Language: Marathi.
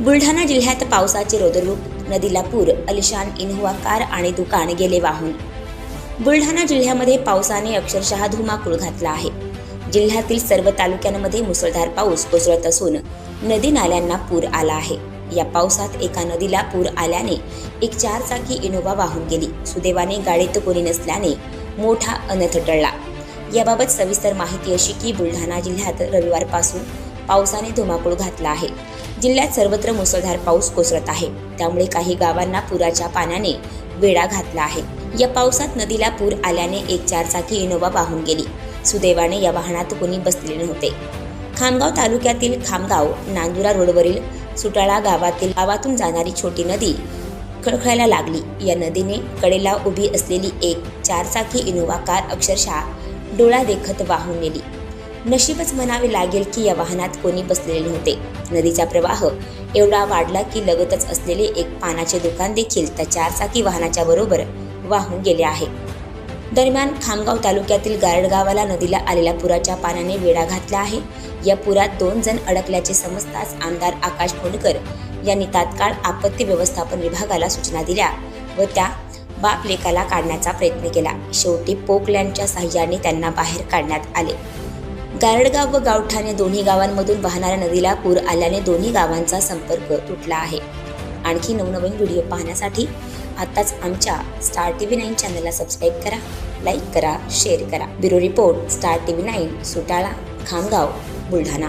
बुलढाणा जिल्ह्यात पावसाचे रोदरूप नदीला पूर अलिशान इनोव्हा कार आणि दुकान गेले वाहून. बुलढाणा जिल्ह्यामध्ये पावसाने अक्षरशः धुमाकूळ घातला आहे. जिल्ह्यातील सर्व तालुक्यांमध्ये मुसळधार पाऊस कोसळत असून नदी नाल्यांना पूर आला आहे. या पावसात एका नदीला पूर आल्याने एक चारचाकी इनोव्हा वाहून गेली. सुदैवाने गाडीत कोणी नसल्याने मोठा अनर्थ टळला. याबाबत सविस्तर माहिती अशी की बुलढाणा जिल्ह्यात रविवारपासून पावसाने धुमाकूळ घातला आहे. जिल्ह्यात सर्वत्र मुसळधार पाऊस कोसळत आहे. त्यामुळे काही गावांना पुराच्या पाण्याने वेढा घातला आहे. या पावसात नदीला पूर आल्याने एक चारचाकी इनोवा वाहून गेली. सुदैवाने या वाहनात कोणी बसलेले नव्हते. खामगाव तालुक्यातील खामगाव नांदुरा रोडवरील सुटाळा गावातील गावातून जाणारी छोटी नदी खळखळायला लागली. या नदीने कडेला उभी असलेली एक चारचाकी इनोवा कार अक्षरशः डोळा देखत वाहून नेली. नशीबच म्हणावे लागेल की या वाहनात कोणी बसलेले नव्हते नदीचा प्रवाह एवढा वाढला की लगतच असलेले एक पानाचे दुकान देखील त्या चारचाकी वाहनाच्या बरोबर वाहून गेले आहे. दरम्यान खामगाव तालुक्यातील गारडगावाला नदीला आलेल्या पुराच्या पाण्याने वेढा घातला आहे. या पुरात दोन जण अडकल्याचे समजताच आमदार आकाश फोंडकर यांनी तात्काळ आपत्ती व्यवस्थापन विभागाला सूचना दिल्या व त्या बाप लेकाला काढण्याचा प्रयत्न केला. शेवटी पोकलँडच्या साह्याने त्यांना बाहेर काढण्यात आले. गारडगाव व गावठाणे दोन्ही गावांमधून वाहणाऱ्या नदीला पूर आल्याने दोन्ही गावांचा संपर्क तुटला आहे. आणखी नवनवीन व्हिडिओ पाहण्यासाठी आताच आमच्या स्टार टी व्ही नाईन चॅनलला सबस्क्राईब करा लाईक करा शेअर करा. Bureau report star T V nine Sutala Khamgaon Buldhana.